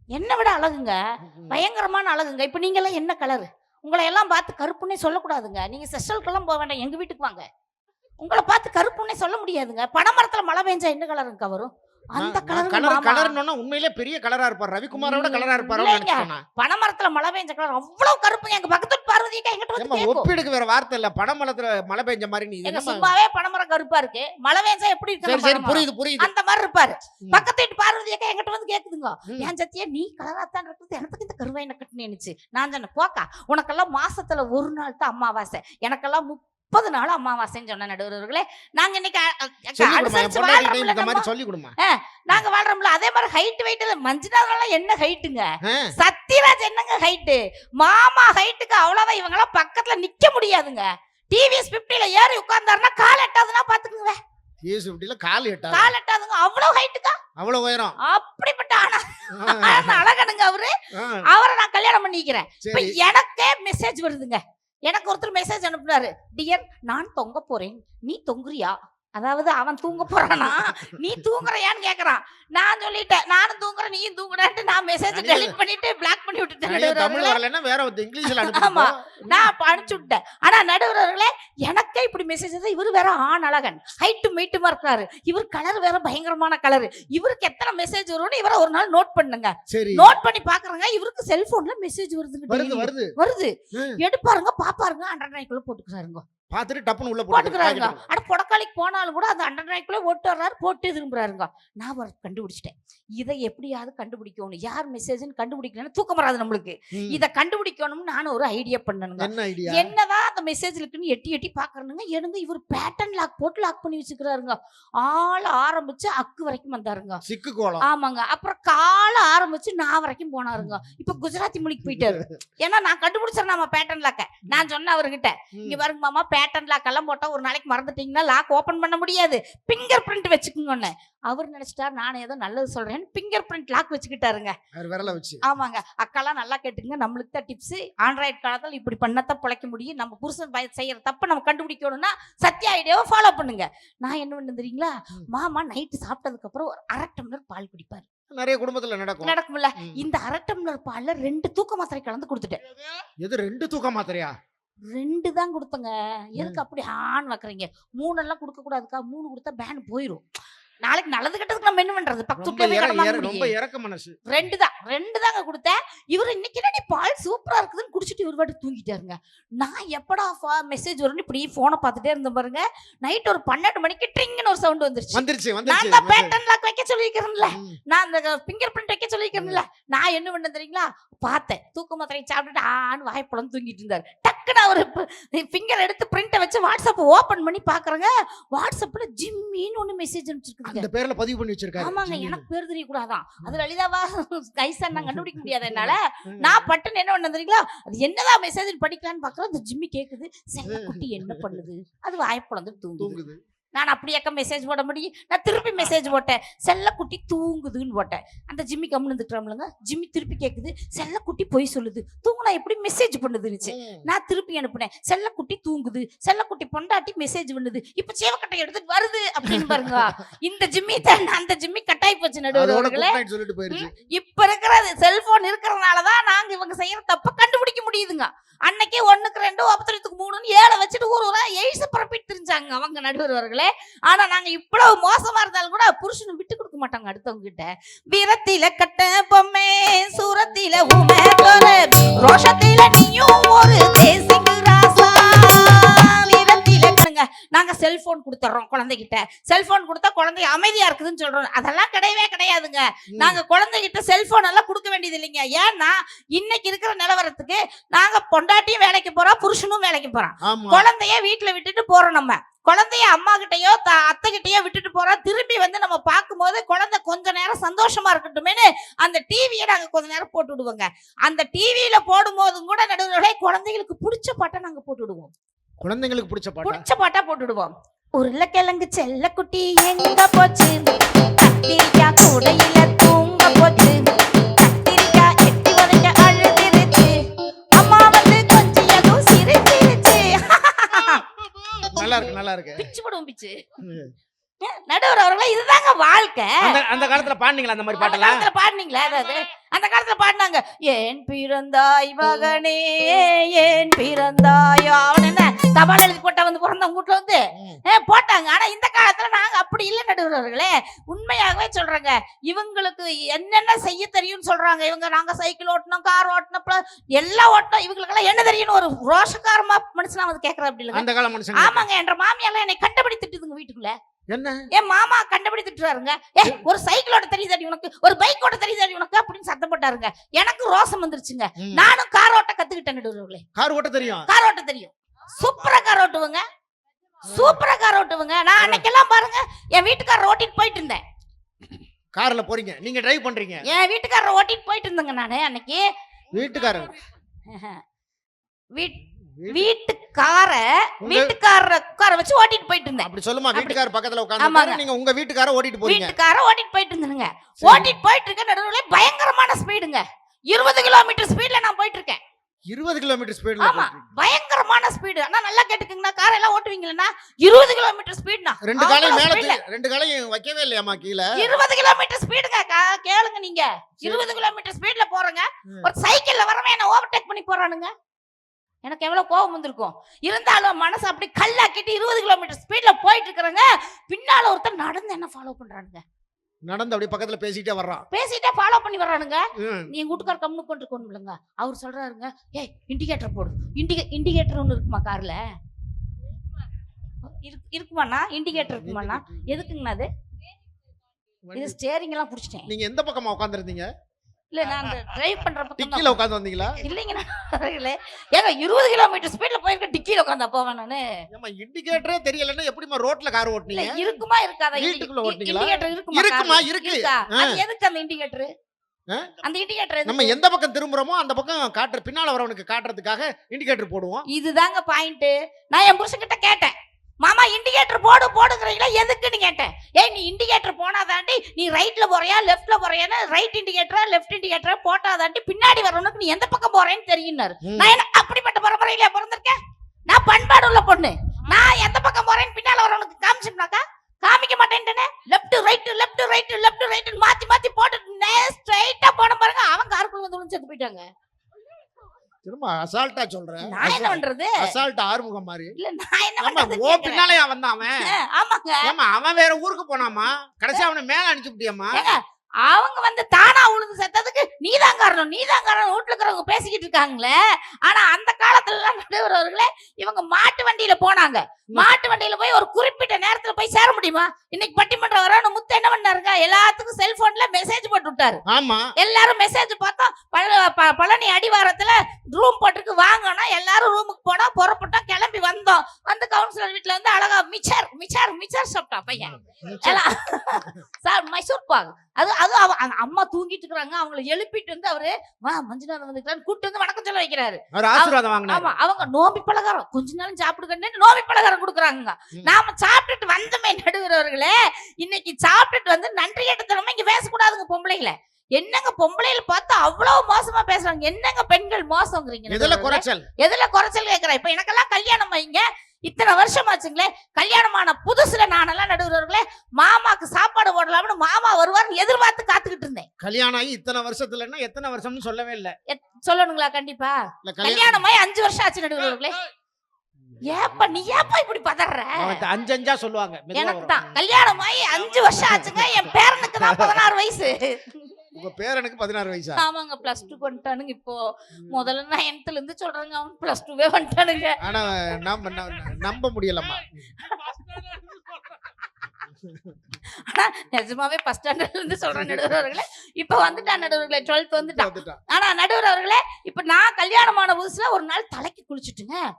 என்னை விட அழகுங்க. பயங்கரமான அழகுங்க. இப்ப நீங்க எல்லாம் என்ன கலர் உங்களை எல்லாம் பார்த்து கருப்புன்னே சொல்லக்கூடாதுங்க. நீங்க செஷலுக்கெல்லாம் போக வேண்டாம். எங்க வீட்டுக்கு வாங்க. உங்களை பார்த்து கருப்புன்னே சொல்ல முடியாதுங்க. பனைமரத்தில் மழை பெஞ்சா என்ன கலருங்க வரும் அந்த கலர்
கலர் கலர்னு உண்மையிலே பெரிய கலரா இருப்பார். ரவிக்குமாரோட கலரா இருப்பாரோ
பனைமரத்துல மழை பெஞ்ச கலர். அவ்வளவு கருப்புங்க. எங்க பக்கத்து பார்வதிக்கா எங்கிட்ட வந்து
ஒப்பீடுக்கு வேற வார்த்தை இல்ல. படமலத்துல மழை பெஞ்ச மாதிரி நீ என்னம்மா?
சும்மாவே பனைமரம் கருப்பா இருக்கு. மழை பெஞ்சா எப்படி இருக்கு
சரி புரியுது புரியுது.
அந்த மாதிரி இருப்பாரு. பக்கத்து வீட்டு பார்வதி அக்கா என்கிட்ட வந்து கேக்குதுங்க. என் சத்தியா நீ கலராத்தான் இருக்குது எனக்கு இந்த கருவாயின கட்டுனேனுச்சு நான் சொன்னேன் போக்கா உனக்கெல்லாம் மாசத்துல ஒரு நாள் தான் அமாவாசை. எனக்கெல்லாம் முப்பது நாள் அமாவாசைன்னு சொன்ன நடுவர்களே நாங்க இன்னைக்கு நாங்க வாழ்றோம்ல அதே மாதிரி ஹைட் வெயிட்ல மஞ்சுநாதெல்லாம் என்ன ஹைட்டுங்க. சத்யராஜ் என்னங்க ஹைட்டு மாமா ஹைட்டுக்கு அவ்வளவுதான் இவங்கெல்லாம் பக்கத்துல நிக்க முடியாதுங்க. டிவிஎஸ் பிப்டில ஏறி உட்கார்ந்தாருன்னா கால் எட்டாதுன்னா பாத்துக்குங்க.
கால்
கால் எட்டாதுங்க. அவ்வளவு ஹைட்டுக்கா
அவ்வளவு உயரம்.
அப்படிப்பட்ட அழகனுங்க அவரு. அவரை நான் கல்யாணம் பண்ணிக்கிறேன். எனக்கே மெசேஜ் வருதுங்க. எனக்கு ஒருத்தர் மெசேஜ் அனுப்புனாரு. டியர் நான் தொங்க போறேன். நீ தொங்குறியா? அதாவது அவன் தூங்க போறானா? நீ தூங்குறியான்னு கேக்குறான். நான் சொல்லிட்டேன். நானும் தூங்குறேன் நீயும் தூங்குறான்ட்டு நான் மெசேஜ். டெலிட் பண்ணிட்டு பிளாக் பண்ணி விட்டுட்டேன்
தமிழ். வரலன்னா வேற இங்கிலீஷ்ல
ஆமா. நான் அனுப்பிச்சு விட்டேன். ஆனா நடுவர்களே எனக்கே இப்படி மெசேஜ் வந்து இவர் வேற ஆண் அழகன் ஹைட்டு மெயிட்டுமா இருக்காரு. இவர் கலர் வேற பயங்கரமான கலர் இவருக்கு எத்தனை மெசேஜ் வரும்னு இவரை ஒரு நாள் நோட் பண்ணுங்க. நோட் பண்ணி பாக்குறேங்க. இவருக்கு செல்போன்ல மெசேஜ்
வருது. வருது.
வருது. எடுப்பாருங்க பாப்பாருங்க அண்டர் நைக்குள்ள போட்டுக்கிறாருங்க
பாத்துட்டு டப்புன்னு உள்ள
போட்டுக்கிறாருங்க.
போட்டு
அட புடக்காளிக்கு போனாலும் கூட அந்த அண்டர் நாய்க்குள்ளே ஓட்டு வர்றாரு போட்டு திரும்புறாருங்க. நான் கண்டுபிடிச்சிட்டேன். இதை எப்படியாவது கண்டுபிடிக்கணும். யார் மெசேஜ்னு கண்டுபிடிக்கலன்னு தூக்கம் வராது நம்மளுக்கு. இதை கண்டுபிடிக்கணும்னு நானும் ஒரு ஐடியா பண்ணணுங்க என்னதான் அந்த மெசேஜ் இருக்குன்னு எட்டி எட்டி பாக்குறனுங்க எனக்கு இவர் பேட்டர்ன் லாக் போட்டு லாக் பண்ணி வச்சுக்கிறாருங்க. ஆள் ஆரம்பிச்சு அக்கு வரைக்கும் வந்தாருங்க.
சிக்கு கோலம்.
ஆமாங்க. அப்புறம் கால ஆரம்பிச்சு நான் வரைக்கும் போனாருங்க. இப்ப குஜராத்தி மொழிக்கு போயிட்டாரு. ஏன்னா நான் கண்டுபிடிச்சேன் நம்ம பேட்டர்ன் லாக்க நான் சொன்னேன் அவர்கிட்ட. இங்க பாருங்க மாமா பேட்டர்ன் லாக் எல்லாம் போட்டா ஒரு நாளைக்கு மறந்துட்டீங்கன்னா லாக் ஓபன் பண்ண முடியாது. Finger print வச்சுக்கோங்கன்னு. அவர் நினைச்சிட்டா நான் ஏதோ நல்லது சொல்றேன் பிங்கர் பிரிண்ட் லாக் வச்சுக்கிட்டாருங்க.
விரல வச்சு.
ஆமாங்க. அக்காலாம் நல்லா கேட்டுங்க நம்மளுக்கு தான் டிப்ஸ் ஆண்ட்ராய்டு காலத்தில் இப்படி பண்ணத்தான் பிழைக்க முடியும். நம்ம புருஷன் செய்யற தப்ப நம்ம கண்டுபிடிக்கணும்னா சத்யா ஐடியாவை ஃபாலோ பண்ணுங்க. நான் என்ன பண்ணு தெரியுங்களா. மாமா நைட்டு சாப்பிட்டதுக்கு அப்புறம் ஒரு அரை டம்ளர் பால் குடிப்பாரு.
நிறைய குடும்பத்துல நடக்கும்.
நடக்கும்ல. இந்த அரை டம்ளர் பால்ல ரெண்டு தூக்க மாத்திரை கலந்து கொடுத்துட்டேன்.
எது ரெண்டு தூக்க மாத்திரையா?
ரெண்டு தான் கொடுத்தங்க. எதுக்கு அப்படி ஆண் வைக்கிறீங்க? மூணெல்லாம் கொடுக்க கூடாதுக்கா மூணு கொடுத்தா பேன் போயிரும். நாளைக்கு நல்லது கெட்டதுக்கு நம்ம என்ன பண்றது? பக்கத்து
ரொம்ப. இறக்க மனசு.
ரெண்டு தான் ரெண்டு தாங்க கொடுத்தேன் இவர் இன்னைக்கு என்னடி பால் சூப்பரா இருக்குதுன்னு குடிச்சிட்டு இவர் பாட்டு தூங்கிட்டாருங்க. நான் எப்படா மெசேஜ் வரும்னு இப்படி போனை பார்த்துட்டே இருந்தேன் பாருங்க. நைட் ஒரு பன்னெண்டு மணிக்கு ட்ரிங்னு ஒரு சவுண்ட் வந்துருச்சு.
வந்துருச்சு
நான் தான் பேட்டர்ன் லாக் வைக்க சொல்லியிருக்கிறேன்ல. நான் அந்த ஃபிங்கர் பிரிண்ட் வைக்க சொல்லியிருக்கிறேன்ல. நான் என்ன பண்ணேன் தெரியுங்களா? பார்த்தேன். தூக்க மாத்திரை சாப்பிட்டுட்டு ஆன்னு வாய்ப்பழம் தூங்கிட்டு இருந்தார். டக்குன்னு அவர் ஃபிங்கர் எடுத்து பிரிண்ட்டை வச்சு வாட்ஸ்அப் ஓபன் பண்ணி பாக்குறேங்க வாட்ஸ்அப்ல ஜிம்மின்னு ஒன்று மெசேஜ் அனுப்பிச்சிருக்குங்க
அந்த பேர்ல பதிவு பண்ணி வச்சிருக்காரு.
ஆமாங்க. எனக்கு பேர் தெரியக்கூடாதான் அது லலிதாவா கைசா நான் கண்டுபிடிக்க முடியாது என்னால. நான் பட்டுன்னு என்ன பண்ண தெரியுங்களா? அது என்னதான் மெசேஜ் படிக்கலான்னு பாக்குறேன் அந்த ஜிம்மி கேக்குது செல்லக்குட்டி என்ன பண்ணுது? அது வாய்ப்புலந்து தூங்குது. நான் அப்படியாக்க மெசேஜ் போட முடியும் நான் திருப்பி மெசேஜ் போட்டேன். செல்லக்குட்டி தூங்குதுன்னு போட்டேன். அந்த ஜிம்மி கம்முன்னு இருந்துக்கிறோம்லங்க ஜிம்மி திருப்பி கேக்குது. செல்லக்குட்டி பொய் சொல்லுது. தூங்குனா எப்படி மெசேஜ் பண்ணுதுன்னுச்சு.
ம்.
நான் திருப்பி அனுப்புனேன். செல்லக்குட்டி தூங்குது. செல்லக்குட்டி பொண்டாட்டி மெசேஜ் பண்ணுது. இப்ப சேவக்கட்டை எடுத்துட்டு வருது அப்படின்னு பாருங்க. இந்த ஜிம்மி தான் அந்த ஜிம்மி கட்டாய் போச்சு நடுவர்களே இப்ப இருக்கிற செல்போன் இருக்கிறதுனால தான் நாங்க இவங்க செய்யற தப்ப கண்டுபிடிக்க முடியுதுங்க. அன்னைக்கே ஒண்ணுக்கு ரெண்டு ஒப்பத்திரத்துக்கு மூணுன்னு ஏழை வச்சுட்டு ஊர் ஊரா எய்ஸ் பரப்பிட்டு தெரிஞ்சாங்க அவங்க நடுவர்களே ஆனா நாங்க இவ்வளவு மோசமா இருந்தாலும் கூட புருஷனை விட்டு கொடுக்க மாட்டாங்க அடுத்தவங்க கிட்ட வீரத்தில கட்ட பொம்மை சூரத்தில உமே ரோஷத்தில நீயும் ஒரு தேசிங்கு ராசா. வீரத்தில கட்டுங்க. நாங்க செல்போன் கொடுத்துறோம் குழந்தைகிட்ட. செல்போன் கொடுத்தா குழந்தை அமைதியா இருக்குதுன்னு சொல்றோம். அதெல்லாம் கிடையவே கிடையாதுங்க. நாங்க குழந்தைகிட்ட செல்போன் எல்லாம் கொடுக்க வேண்டியது இல்லைங்க. ஏன்னா இன்னைக்கு இருக்கிற நிலவரத்துக்கு நாங்க பொண்டாட்டியும் வேலைக்கு போறோம் புருஷனும் வேலைக்கு போறோம் குழந்தைய வீட்டுல விட்டுட்டு போறோம் நம்ம. குழந்தைய அம்மா கிட்டயோ த- அத்தை கிட்டயோ விட்டுட்டு போறோம் திரும்பி வந்து நம்ம பார்க்கும்போது குழந்தை கொஞ்ச நேரம் சந்தோஷமா இருக்கட்டுமேனு அந்த டிவியை நாங்க கொஞ்ச நேரம் போட்டு விடுவோங்க. அந்த டிவியில போடும்போதும் கூட நடுவுல குழந்தைகளுக்கு பிடிச்ச பாட்டை நாங்க போட்டு விடுவோம்.
குழந்தைங்களுக்கு பிடிச்ச பாட்டா?
பிடிச்ச பாட்டா போட்டு விடுவோம். உருளைக்கிழங்கு செல்லக்குட்டி எங்க போச்சு? கத்திரிக்காய் கூடையில தூங்க போச்சு.
நல்லா இருக்கு நல்லா இருக்கு
பிச்சு போடுவோம் பிச்சு. நடுவர் அவர்களே இதுதாங்க வாழ்க்கை.
அந்த அந்த காலத்துல பாடுனீங்களா அந்த மாதிரி
அந்த
பாட்டெல்லாம்?
காலத்துல பாடுனீங்களா அதாவது அந்த காலத்துல பாடினாங்க ஏன் பிறந்தாய் மகனே ஏன் பிறந்தாயோ அவன் என்ன தபால் எழுதி போட்டா வந்து பிறந்தவங்க வீட்டுல வந்து? போட்டாங்க. ஆனா இந்த காலத்துல நாங்க அப்படி இல்லை நடுவர்களே உண்மையாகவே சொல்றாங்க இவங்களுக்கு என்னென்ன செய்ய தெரியும்னு சொல்றாங்க. இவங்க நாங்க சைக்கிள் ஓட்டணும் கார் ஓட்டணும் எல்லாம் ஓட்டணும். இவங்களுக்கெல்லாம் என்ன தெரியும்னு ஒரு ரோஷக்காரமா மனுஷனா வந்து கேக்குற அப்படி
அந்த மனுஷங்க.
ஆமாங்க என்ற மாமியெல்லாம் என்னை கண்டபடி திட்டுதுங்க வீட்டுக்குள்ள.
என்ன?
என் மாமா கண்டபடி திட்டுறாருங்க ஏ ஒரு சைக்கிள் ஓட்ட தெரியுதாடி உனக்கு ஒரு பைக் ஓட்ட தெரியுதாடி உனக்கு அப்படின்னு சத்தம் போட்டாருங்க. எனக்கு ரோசம் வந்துருச்சுங்க. நானும் கார் ஓட்ட கத்துக்கிட்டேன் நடுவர்களே
கார் ஓட்ட தெரியும்.
கார் ஓட்ட தெரியும். சூப்பரா கார் ஓட்டுவங்க. சூப்பரா கார் ஓட்டுவங்க. நான் அன்னைக்கெல்லாம் பாருங்க என் வீட்டுக்காரர் ஓட்டிட்டு போயிட்டு இருந்தேன்.
கார்ல போறீங்க. நீங்க டிரைவ் பண்றீங்க.
என் வீட்டுக்காரர் ஓட்டிட்டு போயிட்டு இருந்தேங்க நானு அன்னைக்கு.
வீட்டுக்காரர்.
வீட் வீட்டுக்கார வீட்டுக்காரர உட்கார வச்சு ஓட்டிட்டு போயிட்டு இருந்தேன்.
அப்படி சொல்லுமா வீட்டுக்காரர் பக்கத்துல. உட்கார்ந்து நீங்க உங்க வீட்டுக்கார ஓட்டிட்டு போறீங்க.
வீட்டுக்கார ஓட்டிட்டு போயிட்டு இருந்தேனுங்க.
சரி.
ஓட்டிட்டு போயிட்டு இருக்க நடுவுல பயங்கரமான ஸ்பீடுங்க. இருபது கிலோமீட்டர் ஸ்பீட்ல நான் போயிட்டு இருக்கேன்.
இருபது கிலோமீட்டர் ஸ்பீட்ல
ஆமா. பயங்கரமான ஸ்பீடு. ஆனா நல்லா கேட்டுக்கங்கண்ணா. கார் எல்லாம் ஓட்டுவீங்களா இருபது கிலோமீட்டர் ஸ்பீட்னா
ரெண்டு காலையும் மேல ரெண்டு காலையும் வைக்கவே இல்லையாமா கீழே?
இருபது கிலோமீட்டர் ஸ்பீடுங்க. கேளுங்க நீங்க. இருபது கிலோமீட்டர் ஸ்பீட்ல போறேங்க. ஒரு சைக்கிள்ல வரவன் என்ன ஓவர்டேக் பண்ணி போறானுங்க. எனக்கு எவ்வளவு கோபம் வந்திருக்கும். இருந்தாலும் மனசு அப்படி கல்லாக்கிட்டு இருபது கிலோமீட்டர் ஸ்பீட்ல போயிட்டு இருக்கிறாங்க. பின்னால ஒருத்தர் நடந்து என்ன ஃபாலோ பண்றானுங்க?
நடந்து அப்படியே பக்கத்துல பேசிட்டே வர்றான்.
பேசிட்டே ஃபாலோ பண்ணி வர்றானுங்க.
ம்.
நீ எங்க வீட்டுக்கார கம்னு கொண்டு இருக்கணும் அவர் சொல்றாருங்க ஏய் இண்டிகேட்டர் போடு. இண்டிகே இண்டிகேட்டர் ஒன்று இருக்குமா கார்ல இருக்கு- இருக்குமாண்ணா? இண்டிகேட்டர் இருக்குமாண்ணா? எதுக்குங்கண்ணா அது? இது ஸ்டேரிங் எல்லாம் புடிச்சிட்டேன்.
நீங்க எந்த பக்கமா உட்காந்துருந்தீங்க
இல்ல நான் டிரைவ் பண்ற பக்கம்
டிக்கில உட்காந்து வந்தீங்களா?
இல்லைங்கண்ணா இல்ல. ஏங்க இருபது கிலோமீட்டர் ஸ்பீட்ல போயிருக்க டிக்கில உட்காந்தா போவேன் நானு.
ஏமா இண்டிகேட்டரே தெரியலன்னா எப்படிமா ரோட்ல கார் ஓட்டுனீங்க?
இருக்குமா இருக்காதா?
வீட்டுக்குள்ள ஓட்டுனீங்களா?
இருக்குமா
இருக்குமா? இருக்கு.
அது எதுக்கு அந்த இண்டிகேட்டர்? அந்த இண்டிகேட்டர்
நம்ம எந்த பக்கம் திரும்புறோமோ அந்த பக்கம் காட்டுற பின்னால வரவனுக்கு காட்டுறதுக்காக இண்டிகேட்டர் போடுவோம்.
இதுதாங்க பாயிண்ட் நான் என் புருஷன் கிட்ட கேட்டேன். மாமா இண்டிகேட்டர் போடு போடுங்கிறீங்களா? எதுக்குன்னு கேட்டேன். ஏய் நீ இண்டிகேட்டர் போனாதாண்டி நீ ரைட்ல போறியா லெஃப்ட்ல போறியான்னு ரைட் இண்டிகேட்டரா லெஃப்ட் இண்டிகேட்டரா போட்டாதாண்டி பின்னாடி வரவனுக்கு நீ எந்த பக்கம் போறேன்னு தெரியும்னாரு. நான் என்ன அப்படிப்பட்ட பரம்பரையில பிறந்திருக்கேன்? நான் பண்பாடு உள்ள பொண்ணு. நான் எந்த பக்கம் போறேன்னு பின்னால வரவனுக்கு காமிச்சோம்னாக்கா காமிக்க மாட்டேன்ட்டேனே. Left right left right left right மாத்தி மாத்தி போட்டு ஸ்ட்ரைட்டா போன பாருங்க அவங்க காருக்குள்ள வந்து செத்து போயிட்டாங்க.
திரும்ப அசால்ட்டா சொல்றேன்
நான் என்ன பண்றது?
அசால்ட் ஆறுமுகம் மாதிரி
இல்ல நான் என்ன
ஆமா
பண்றது?
ஓ
கேக்குறேன்.
பின்னாலே வந்தான் அவன்.
ஆமாங்க.
ஏமா அவன் வேற ஊருக்கு போனாமா கடைசி அவனை மேல அனுப்பிச்சு விட்டியம்மா.
ஏங்க, அவங்க வந்து தானா உழுந்து செத்ததுக்கு நீதான் காரணம் நீதான் காரணம். வீட்டுல இருக்கிறவங்க பேசிக்கிட்டு இருக்காங்களே. ஆனா அந்த காலத்துல எல்லாம் நடுவர்களே இவங்க மாட்டு வண்டியில போனாங்க. மாட்டு வண்டியில போய் ஒரு குறிப்பிட்ட நேரத்துல போய் சேர முடியுமா? இன்னைக்கு பட்டிமன்றம் வரணும் முத்து என்ன பண்ணாருங்க எல்லாத்துக்கும் செல்போன்ல மெசேஜ் போட்டு விட்டாரு.
ஆமா.
எல்லாரும் மெசேஜ் பார்த்தா பழ- பழனி அடிவாரத்துல ரூம் போட்டுருக்கு வாங்கன்னா எல்லாரும் ரூமுக்கு போனா புறப்பட்டோம் கிளம்பி வந்தோம். வந்து கவுன்சிலர் வீட்டுல வந்து அழகா மிச்சர் மிச்சர் மிச்சர் சாப்பிட்டான் பையன். எல்லாம் சார் மைசூர் பாக் அது அது அவ அம்மா தூங்கிட்டு இருக்காங்க அவங்கள எழுப்பிட்டு வந்து அவரு வா மஞ்சுநாதன் வந்துக்கிறாரு கூட்டு வந்து வணக்கம் சொல்ல வைக்கிறாரு. ஆமா அவங்க நோம்பி பலகாரம் கொஞ்ச நாளும் சாப்பிடுக்கன்னு நோம்பி பலகாரம் கொடுக்குறாங்க. நாம சாப்பிட்டுட்டு வந்தமே நடுகிறவர்களே இன்னைக்கு சாப்பிட்டுட்டு வந்து நன்றி எடுத்தனமா இங்க பேசக்கூடாதுங்க பொம்பளைகளை. என்னங்க பொம்பளையில பார்த்தா அவ்வளவு மோசமா பேசுறாங்க? என்னங்க பெண்கள் மோசங்கிறீங்க
எதுல? குறைச்சல்?
எதுல குறைச்சல் கேக்குறேன் இப்ப எனக்கெல்லாம் கல்யாணம் வைங்க. இத்தனை வருஷம் ஆச்சுங்களே கல்யாணமான புதுசுல நானெல்லாம் நடுவர்களே மாமாக்கு சாப்பாடு போடலாம்னு மாமா வருவார்னு எதிர்பார்த்து காத்துக்கிட்டு இருந்தேன்.
கல்யாணம் ஆகி இத்தனை வருஷத்துலன்னா எத்தனை வருஷம்னு சொல்லவே இல்ல.
சொல்லணுங்களா கண்டிப்பா?
கல்யாணம்
கல்யாணமாயி அஞ்சு வருஷம் ஆச்சு நடுவர்களே ஏப்பா நீ ஏப்பா இப்படி பதற
அஞ்சு அஞ்சா சொல்லுவாங்க
எனக்கு. தான். கல்யாணமாயி அஞ்சு வருஷம் ஆச்சுங்க என் பேரனுக்கு தான் பதினாறு வயசு.
உங்க பேரனுக்கு பதினாறு வயசா?
ஆமாங்க பிளஸ் டூ வந்துட்டானுங்க இப்போ. முதல்ல நைன்த்ல இருந்து சொல்றாங்க அவன் பிளஸ் டூவே வந்துட்டானுங்க
ஆனா நம்ப நம்ப- முடியலம்மா.
ஆனா நிஜமாவே ஃபர்ஸ்ட் ஸ்டாண்டர்ட்ல இருந்து சொல்றேன் நடுவர் அவர்களே. இப்ப வந்துட்டான் நடுவர்களே டுவெல்த் வந்துட்டான். ஆனா நடுவர் அவர்களே இப்ப நான் கல்யாணமான புதுசுல ஒரு நாள் தலைக்கு குளிச்சுட்டுங்க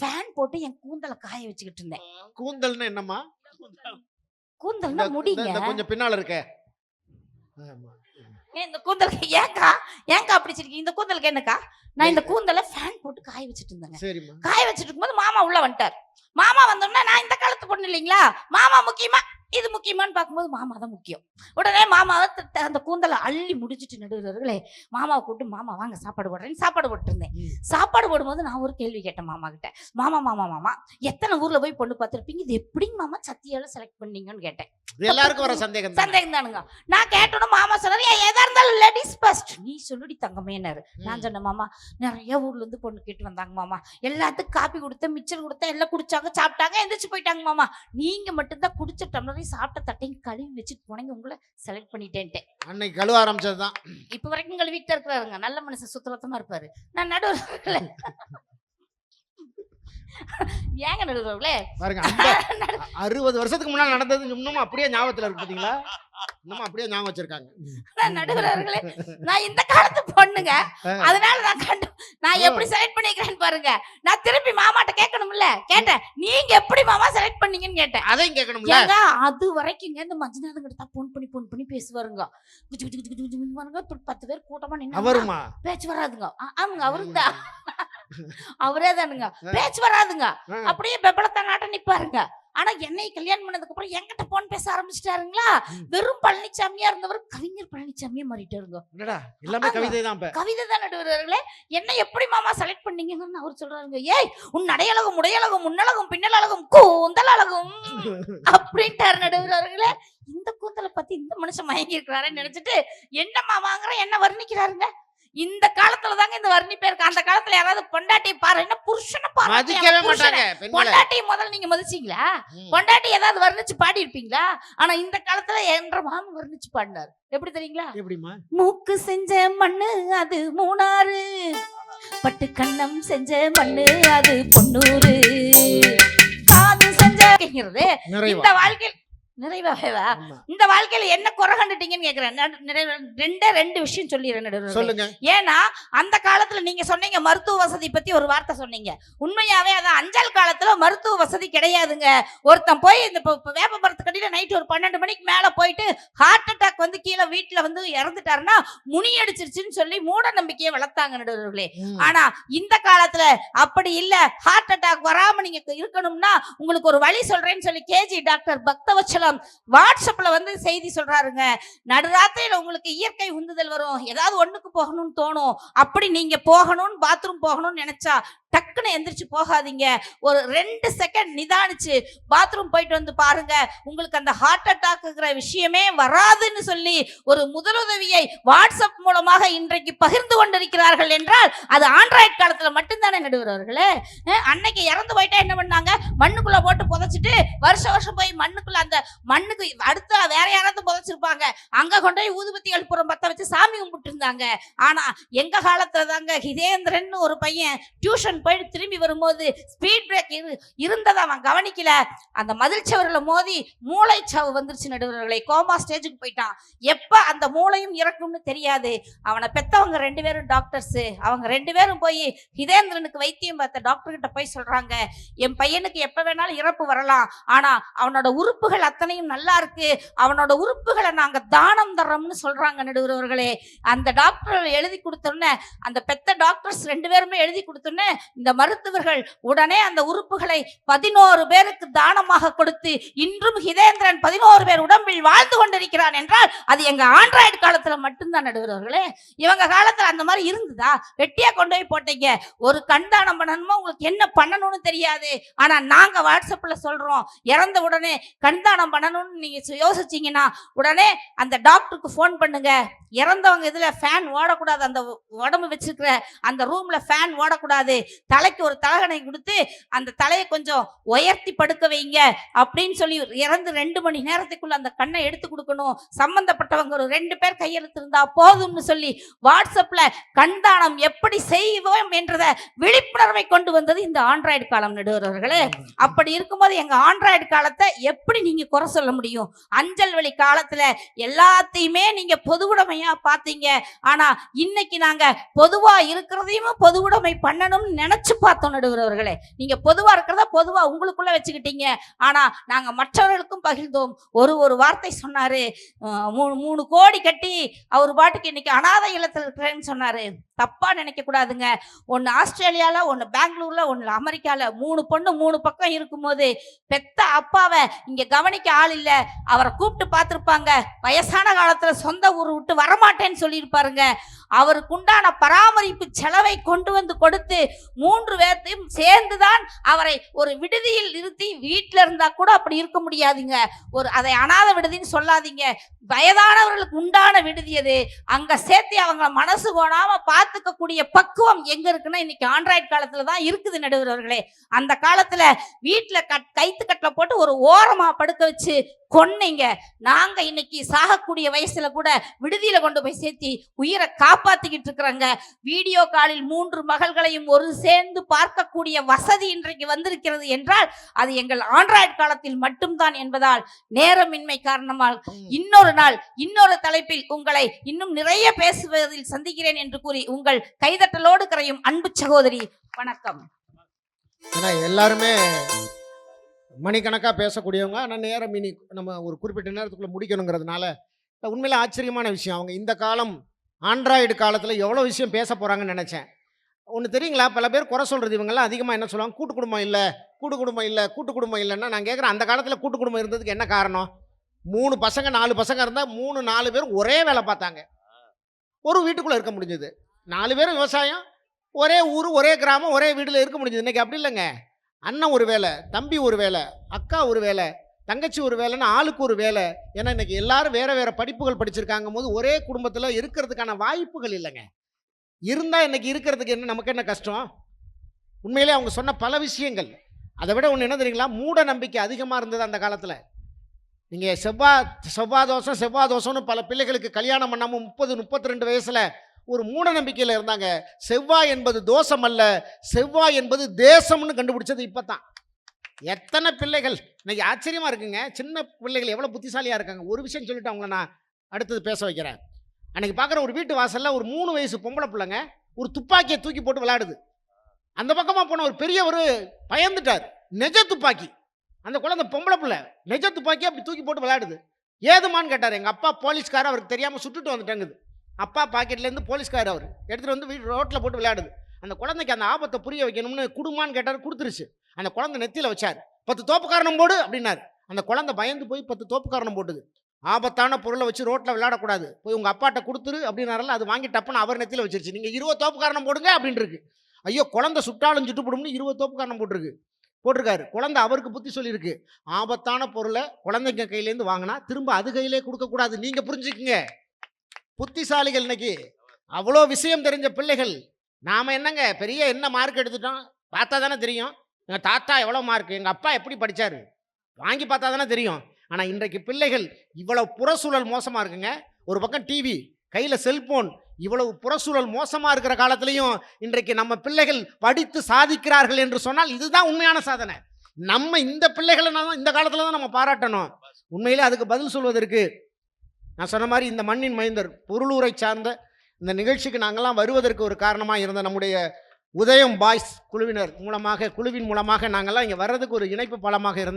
ஃபேன் போட்டு என் கூந்தலை காய வச்சுக்கிட்டு இருந்தேன்.
கூந்தல்னு என்னம்மா?
கூந்தல்னா முடிங்க.
கொஞ்சம் பின்னால இருக்க.
இந்த கூந்தலுக்கு ஏங்கா? ஏங்கா அப்படி வச்சிருக்கீங்க? இந்த கூந்தலுக்கு என்னக்கா? நான் இந்த கூந்தலை ஃபேன் போட்டு காய வச்சுட்டு இருந்தேங்க.
சரிம்மா.
காய வச்சுட்டு இருக்கும்போது மாமா உள்ள வந்துட்டார். மாமா வந்தோடனே நான் இந்த காலத்து பொண்ணு இல்லைங்களா? மாமா முக்கியமா இது முக்கியமான்னு பார்க்கும்போது மாமா தான் முக்கியம். உடனே மாமாவை அந்த கூந்தலை அள்ளி முடிச்சிட்டு நடுவர்களே மாமாவை கூப்பிட்டு மாமா வாங்க சாப்பாடு போடுறேன்னு சாப்பாடு போட்டுருந்தேன். சாப்பாடு போடும்போது நான் ஒரு கேள்வி கேட்டேன் மாமா கிட்ட மாமா மாமா மாமா எத்தனை ஊர்ல போய் பொண்ணு பார்த்துருப்பீங்க? இது எப்படிங்க மாமா சத்தியால செலக்ட் பண்ணீங்கன்னு கேட்டேன்.
எல்லாருக்கும் வர சந்தேகம்
சந்தேகம் தானுங்க நான் கேட்டோன்னு மாமா சொன்னாரு "ஏன் எதா இருந்தாலும் லேடிஸ் ஃபர்ஸ்ட் நீ சொல்லுடி தங்கமேனாரு நான் சொன்னேன் மாமா நிறைய ஊர்ல இருந்து பொண்ணு கேட்டு வந்தாங்க மாமா. எல்லாத்துக்கும் காப்பி கொடுத்தேன் மிச்சர் கொடுத்தேன் எல்லாம் குடிச்சாங்க சாப்பிட்டாங்க எந்திரிச்சு போயிட்டாங்க மாமா. நீங்க மட்டும்தான் குடிச்ச டம்ளரையும் சாப்பிட்ட தட்டையும் கழுவி வச்சுட்டு போனீங்க. உங்களை செலக்ட் பண்ணிட்டேன்ட்டேன்
அன்னைக்கு கழுவ ஆரம்பிச்சதுதான்.
இப்ப வரைக்கும் கழுவிட்டு இருக்கிறாருங்க நல்ல மனுஷன் சுத்தரத்தமா இருப்பாரு. நான் நடுவர் ஏங்க நடுவர்களே
பாருங்க அறுபது வருஷத்துக்கு முன்னாடி நடந்தது இன்னமும் அப்படியே ஞாபகத்துல இருக்கு பாத்தீங்களா? இன்னமும் அப்படியே ஞாபகம் வச்சிருக்காங்க.
நடுவர்களே நான் இந்த காலத்து பொண்ணுங்க அதனால நான் கண்டு நான் எப்படி செலக்ட் பண்ணிக்கிறேன்னு பாருங்க. நான் திருப்பி மாமாட்ட கேட்கணும்ல கேட்டேன். நீங்க எப்படி மாமா செலக்ட் பண்ணீங்கன்னு கேட்டேன்.
அதையும் கேட்கணும்ல?
அது வரைக்குங்க இந்த மஞ்சநாதன் கிட்ட தான் போன் பண்ணி போன் பண்ணி பேசுவாருங்க. பத்து பேர் கூட்டமா
அவருமா?
பேச்சு வராதுங்க. ஆமாங்க அவருக்கு தான் அவரே தானுங்க. பேச்சு வராதுங்க. அப்படியே பெபலத்த நாட்ட நிப்பாருங்க. ஆனா என்னை கல்யாணம் பண்ணதுக்கு அப்புறம் என்கிட்ட போன் பேச ஆரம்பிச்சிட்டாருங்களா. வெறும் பழனிசாமியா இருந்தவர் கவிஞர் பழனிசாமியா மாறிட்டாருங்க.
எல்லாமே கவிதை தான்
கவிதை தான் நடுவர்களே என்ன எப்படி மாமா செலக்ட் பண்ணீங்கன்னு அவர் சொல்றாருங்க. ஏய் உன் நடையழகும் உடையழகும் முன்னழகும் பின்னலழகும் கூந்தல் அழகும் அப்படின்ட்டாரு நடுவர்களே இந்த கூந்தலை பத்தி இந்த மனுஷன் மயங்கி இருக்கிறாருன்னு நினைச்சிட்டு என்ன மாமாங்கிற என்ன வர்ணிக்கிறாருங்க? இந்த காலத்துல தாங்க இந்த வர்ணிப்பே இருக்கு. அந்த காலத்துல யாராவது பொண்டாட்டி பாரு. என்ன புருஷனை பாரு. பொண்டாட்டி முதல்ல நீங்க மதிச்சீங்களா. பொண்டாட்டி ஏதாவது வர்ணிச்சு பாடி இருப்பீங்களா ஆனா இந்த காலத்துல என்ற மாமன் வர்ணிச்சு பாடினார். எப்படி தெரியுங்களா?
எப்படிமா
மூக்கு செஞ்ச மண்ணு அது மூணாறு. பட்டு கண்ணம் செஞ்ச மண்ணு அது பொன்னூறு. காது செஞ்ச இந்த வாழ்க்கையில் நிறைவாகவா. இந்த வாழ்க்கையில என்ன குறை கண்டுட்டீங்கன்னு கேக்குறேன். ரெண்டே ரெண்டு விஷயம் சொல்லிடுறேன்.
சொல்லுங்க.
ஏன்னா அந்த காலத்துல நீங்க சொன்னீங்க மருத்துவ வசதி பத்தி ஒரு வார்த்தை சொன்னீங்க. உண்மையாவே அது அஞ்சல் காலத்துல மருத்துவ வசதி கிடையாதுங்க. ஒருத்தன் போய் இந்த வேப்ப மரத்துக்கடியில நைட் ஒரு பன்னெண்டு மணிக்கு மேல போயிட்டு ஹார்ட் அட்டாக் வந்து கீழே வீட்டுல வந்து இறந்துட்டாருன்னா முனி அடிச்சிருச்சுன்னு சொல்லி மூட நம்பிக்கையை வளர்த்தாங்க நடுவர்களே. ஆனா இந்த காலத்துல அப்படி இல்ல. ஹார்ட் அட்டாக் வராம நீங்க இருக்கணும்னா உங்களுக்கு ஒரு வழி சொல்றேன்னு சொல்லி கேஜி டாக்டர் பக்தவச்சலம் வாட்ஸ்அப்ல வந்து செய்தி சொல்றாருங்க. நடுராத்திரியில உங்களுக்கு இயற்கை உந்துதல் வரும். ஏதாவது ஒண்ணுக்கு போகணும்னு தோணும். அப்படி நீங்க போகணும்னு பாத்ரூம் போகணும்னு நினைச்சா டக்குன்னு எந்திரிச்சு போகாதீங்க. ஒரு ரெண்டு செகண்ட் நிதானிச்சு பாத்ரூம் போயிட்டு வந்து பாருங்க. உங்களுக்கு அந்த ஹார்ட் அட்டாக்குங்கிற விஷயமே வராதுன்னு சொல்லி ஒரு முதலுதவியை வாட்ஸ்அப் மூலமாக இன்றைக்கு பகிர்ந்து கொண்டிருக்கிறார்கள் என்றால் அது ஆண்ட்ராய்ட் காலத்தில் மட்டும்தானே நடுவர்களே அன்னைக்கு இறந்து போயிட்டா என்ன பண்ணாங்க? மண்ணுக்குள்ள போட்டு புதைச்சிட்டு வருஷம் வருஷம் போய் மண்ணுக்குள்ள அந்த மண்ணுக்கு அடுத்த வேற யாராவது புதைச்சிருப்பாங்க. அங்க கொண்டு போய் ஊதுபத்தி எழுப்புறம் பத்த வச்சு சாமி கும்பிட்டு இருந்தாங்க ஆனா எங்க காலத்துல தாங்க ஹிதேந்திரன் ஒரு பையன் டியூஷன் போயிட்டு திரும்பி வரும்போது ஸ்பீட் பிரேக் இரு இருந்ததை அவன் கவனிக்கல. அந்த மதில் சவரில் மோதி மூளை வந்துருச்சு நடுவர்களை. கோமா ஸ்டேஜுக்கு போயிட்டான். எப்போ அந்த மூளையும் இறக்கும்னு தெரியாது. அவனை பெத்தவங்க ரெண்டு பேரும் டாக்டர்ஸு அவங்க ரெண்டு பேரும் போய் ஹிதேந்திரனுக்கு வைத்தியம் பார்த்த டாக்டர்கிட்ட போய் சொல்கிறாங்க என் பையனுக்கு எப்போ வேணாலும் இறப்பு வரலாம். ஆனால் அவனோட உறுப்புகள் அத்தனையும் நல்லா இருக்கு. அவனோட உறுப்புகளை நாங்கள் தானம் தர்றோம்னு சொல்கிறாங்க நடுவர்களே. அந்த டாக்டர் எழுதி கொடுத்தோன்னே அந்த பெத்த டாக்டர்ஸ் ரெண்டு பேருமே எழுதி கொடுத்தோன்னே இந்த மருத்துவர்கள் உடனே அந்த உறுப்புகளை பதினோரு பேருக்கு தானமாக கொடுத்து இன்றும் ஹிதேந்திரன் பதினோரு பேர் உடம்பில் வாழ்ந்து கொண்டிருக்கிறான் என்றால் அது எங்க ஆண்ட்ராய்டு காலத்துல மட்டும்தான் நடுகிறவர்களே இவங்க காலத்துல அந்த மாதிரி இருந்ததா? வெட்டியா கொண்டு போய் போட்டீங்க. ஒரு கண் தானம் பண்ணணுமோ? உங்களுக்கு என்ன பண்ணணும்னு தெரியாது. ஆனா நாங்க வாட்ஸ்அப்ல சொல்றோம். இறந்த உடனே கண் தானம் பண்ணணும்னு நீங்க சு- யோசிச்சீங்கன்னா உடனே அந்த டாக்டருக்கு ஃபோன் பண்ணுங்க. இறந்தவங்க இதுல ஃபேன் ஓடக்கூடாது. அந்த உடம்பு வச்சிருக்கிற அந்த ரூம்ல ஃபேன் ஓடக்கூடாது. தலைக்கு ஒரு தலகணை கொடுத்து அந்த தலையை கொஞ்சம் உயர்த்தி படுக்க வைங்க அப்படின்னு சொல்லி இறந்து ரெண்டு மணி நேரத்துக்குள்ள அந்த கண்ணை எடுத்து கொடுக்கணும். சம்பந்தப்பட்டவங்க ஒரு ரெண்டு பேர் கையெழுத்து இருந்தா போதும்னு சொல்லி வாட்ஸ்அப்ல கண்தானம் எப்படி செய்வோம் என்றத விழிப்புணர்வை கொண்டு வந்தது இந்த ஆண்ட்ராய்டு காலம் நடுவர்களே. அப்படி இருக்கும்போது எங்க ஆண்ட்ராய்டு காலத்தை எப்படி நீங்க குறை சொல்ல முடியும்? அஞ்சல் வழி காலத்துல எல்லாத்தையுமே நீங்க பொதுவுடைமையா பார்த்தீங்க. ஆனா இன்னைக்கு நாங்க பொதுவா இருக்கிறதையும் பொதுவுடைமை பண்ணணும்னு நினைச்சு பார்த்தோம் நடுவர்களே நீங்க பொதுவா இருக்கிறத பொதுவா உங்களுக்குள்ள வச்சுக்கிட்டீங்க. ஆனா நாங்க மற்றவர்களுக்கும் பகிர்ந்தோம். ஒரு ஒரு வார்த்தை சொன்னாரு. மூணு மூணு கோடி கட்டி அவர் பாட்டுக்கு இன்னைக்கு அனாதை இல்லத்தில் இருக்கிறேன்னு சொன்னாரு. தப்பா நினைக்க கூடாதுங்க ஒன்னு ஆஸ்திரேலியால ஒன்னு பெங்களூர்ல ஒன்னு அமெரிக்கால. மூணு பொண்ணு மூணு பக்கம் இருக்கும்போது பெத்த அப்பாவை இங்க கவனிக்க ஆள் இல்ல. அவரை கூப்பிட்டு பார்த்துருப்பாங்க. வயசான காலத்துல சொந்த ஊர் விட்டு வரமாட்டேன்னு சொல்லியிருப்பாருங்க. அவருக்கு உண்டான பராமரிப்பு செலவை கொண்டு வந்து கொடுத்து மூன்று பேர்த்தையும் சேர்ந்துதான் அவரை ஒரு விடுதியில் நிறுத்தி வீட்டில் இருந்தால் கூட அப்படி இருக்க முடியாதுங்க. ஒரு அதை அனாத விடுதின்னு சொல்லாதீங்க. வயதானவர்களுக்கு உண்டான விடுதி அது. அங்கே சேர்த்து அவங்க மனசு கோணாமல் பார்த்துக்கக்கூடிய பக்குவம் எங்கே இருக்குன்னா இன்னைக்கு ஆண்ட்ராய்டு காலத்தில் தான் இருக்குது நடுவர்களே அந்த காலத்தில் வீட்டில் கட் கைத்து கட்டில் போட்டு ஒரு ஓரமாக படுக்க வச்சு கொன்னீங்க. நாங்க இன்னைக்கு சாகக்கூடிய வயசுல கூட விடுதியில கொண்டு போய் சேர்த்தி உயிரை காப்பாத்திக்கிட்டு இருக்கிறாங்க. வீடியோ காலில் மூன்று மகள்களையும் ஒரு சேர்ந்து பார்க்கக்கூடிய வசதி இன்றைக்கு வந்திருக்கிறது என்றால் அது எங்கள் ஆண்ட்ராய்டு காலத்தில் மட்டும்தான் என்பதால் நேரமின்மை காரணமால் இன்னொரு நாள் இன்னொரு தலைப்பில் உங்களை இன்னும் நிறைய பேசுவதில் சந்திக்கிறேன் என்று கூறி உங்கள் கைதட்டலோடு கரையும் அன்பு சகோதரி வணக்கம்.
எல்லாருமே மணிக்கணக்காக பேசக்கூடியவங்க. ஆனால் நேரம் இனி நம்ம ஒரு குறிப்பிட்ட நேரத்துக்குள்ளே முடிக்கணுங்கிறதுனால இல்ல, ஆச்சரியமான விஷயம். அவங்க இந்த காலம் ஆண்ட்ராய்டு காலத்தில் எவ்வளோ விஷயம் பேச போகிறாங்கன்னு நினச்சேன். ஒன்று தெரியுங்களா? பல பேர் குறை சொல்கிறது இவங்கெல்லாம் அதிகமாக என்ன சொல்லுவாங்க? கூட்டு குடும்பம் இல்லை கூட்டு குடும்பம் இல்லை கூட்டு குடும்பம் இல்லைன்னா நான் கேட்குறேன் அந்த காலத்தில் கூட்டு குடும்பம் இருந்ததுக்கு என்ன காரணம்? மூணு பசங்க நாலு பசங்க இருந்தால் மூணு நாலு பேரும் ஒரே வேலை பார்த்தாங்க. ஒரு வீட்டுக்குள்ளே இருக்க முடிஞ்சது. நாலு பேரும் விவசாயம் ஒரே ஊர் ஒரே கிராமம் ஒரே வீட்டில் இருக்க முடிஞ்சது. இன்னைக்கு அப்படி இல்லைங்க. அண்ணன் ஒரு வேலை தம்பி ஒரு வேலை அக்கா ஒரு வேலை தங்கச்சி ஒரு வேலைன்னு ஆளுக்கு ஒரு வேலை. ஏன்னா இன்னைக்கு எல்லாரும் வேற வேற படிப்புகள் படிச்சிருக்காங்க போது ஒரே குடும்பத்தில் இருக்கிறதுக்கான வாய்ப்புகள் இல்லைங்க. இருந்தால் இன்னைக்கு இருக்கிறதுக்கு என்ன நமக்கு என்ன கஷ்டம்? உண்மையிலே அவங்க சொன்ன பல விஷயங்கள். அதை விட ஒன்று என்ன தெரியுங்களா? மூட நம்பிக்கை அதிகமாக இருந்தது அந்த காலத்தில். நீங்கள் செவ்வா செவ்வாய் செவ்வாதோஷம்னு செவ்வாய் பல பிள்ளைகளுக்கு கல்யாணம் பண்ணாமல் முப்பது முப்பத்தி ரெண்டு வயசில் ஒரு மூட நம்பிக்கையில் இருந்தாங்க. செவ்வாய் என்பது தோஷம் அல்ல செவ்வாய் என்பது தேசம்னு கண்டுபிடிச்சது இப்போ தான் எத்தனை பிள்ளைகள்? இன்னைக்கு ஆச்சரியமாக இருக்குங்க. சின்ன பிள்ளைகள் எவ்வளோ புத்திசாலியாக இருக்காங்க. ஒரு விஷயம் சொல்லிட்டு அவங்கள நான் அடுத்தது பேச வைக்கிறேன். அன்னைக்கு பார்க்குற ஒரு வீட்டு வாசலில் ஒரு மூணு வயசு பொம்பளை பிள்ளைங்க ஒரு துப்பாக்கியை தூக்கி போட்டு விளையாடுது. அந்த பக்கமாக போன ஒரு பெரியவர் பயந்துட்டார். நெஜ துப்பாக்கி. அந்த குழந்தை பொம்பளை பிள்ளை நெஜ துப்பாக்கி அப்படி தூக்கி போட்டு விளையாடுது. ஏதுமான்னு கேட்டார். எங்கள் அப்பா போலீஸ்கார் அவருக்கு தெரியாமல் சுட்டுட்டு வந்துட்டாங்குது. அப்பா பாக்கெட்லேருந்து போலீஸ்கார் அவர். எடுத்துகிட்டு வந்து வீட்டு ரோட்டில் போட்டு விளையாடுது. அந்த குழந்தைக்கு அந்த ஆபத்தை புரிய வைக்கணும்னு குடுமான்னு கேட்டார் கொடுத்துருச்சு. அந்த குழந்தை நெத்தியில் வச்சார். பத்து தோப்புக்காரணம் போடு அப்படின்னாரு. அந்த குழந்தை பயந்து போய் பத்து தோப்புக்காரணம் போட்டுது. ஆபத்தான பொருளை வச்சு ரோட்டில் விளையாடக்கூடாது. போய் உங்கள் அப்பாட்ட கொடுத்துரு அப்படின்னாரில் அது வாங்கி டப்புன்னு அவர் நெத்தியில் வச்சிருச்சு. நீங்கள் இருபது தோப்புக்காரணம் போடுங்க அப்படின்ட்டு ஐயோ குழந்தை சுட்டாலும் சுட்டு போடும்னு இருபது தோப்புக்காரணம் போட்டிருக்கு. போட்டிருக்காரு. குழந்தை அவருக்கு புத்தி சொல்லியிருக்கு. ஆபத்தான பொருளை குழந்தைங்க கையிலேருந்து வாங்கினா திரும்ப அது கையிலே கொடுக்கக்கூடாது. நீங்கள் புரிஞ்சுக்குங்க. புத்திசாலிகள் இன்னைக்கு. அவ்வளோ விஷயம் தெரிஞ்ச பிள்ளைகள். நாம் என்னங்க பெரிய என்ன மார்க் எடுத்துட்டோம்? பார்த்தா தானே தெரியும். எங்கள் தாத்தா எவ்வளோ மார்க் எங்கள் அப்பா எப்படி படித்தார் வாங்கி பார்த்தா தானே தெரியும். ஆனால் இன்றைக்கு பிள்ளைகள் இவ்வளோ புறசூழல் மோசமாக இருக்குங்க. ஒரு பக்கம் டிவி கையில் செல்போன் இவ்வளவு புறசூழல் மோசமாக இருக்கிற காலத்துலையும் இன்றைக்கு நம்ம பிள்ளைகள் படித்து சாதிக்கிறார்கள் என்று சொன்னால் இதுதான் உண்மையான சாதனை. நம்ம இந்த பிள்ளைகளை தான் இந்த காலத்தில் தான் நம்ம பாராட்டணும். உண்மையிலே அதுக்கு பதில் சொல்வதற்கு நான் சொன்ன மாதிரி இந்த மண்ணின் மைந்தர் பொருளூரை சார்ந்த இந்த நிகழ்ச்சிக்கு நாங்கள்லாம் வருவதற்கு ஒரு காரணமாக இருந்த நம்முடைய உதயம் பாய்ஸ் குழுவினர் மூலமாக குழுவின் மூலமாக நாங்கள்லாம் இங்கே வர்றதுக்கு ஒரு இணைப்பு பலமாக இருந்த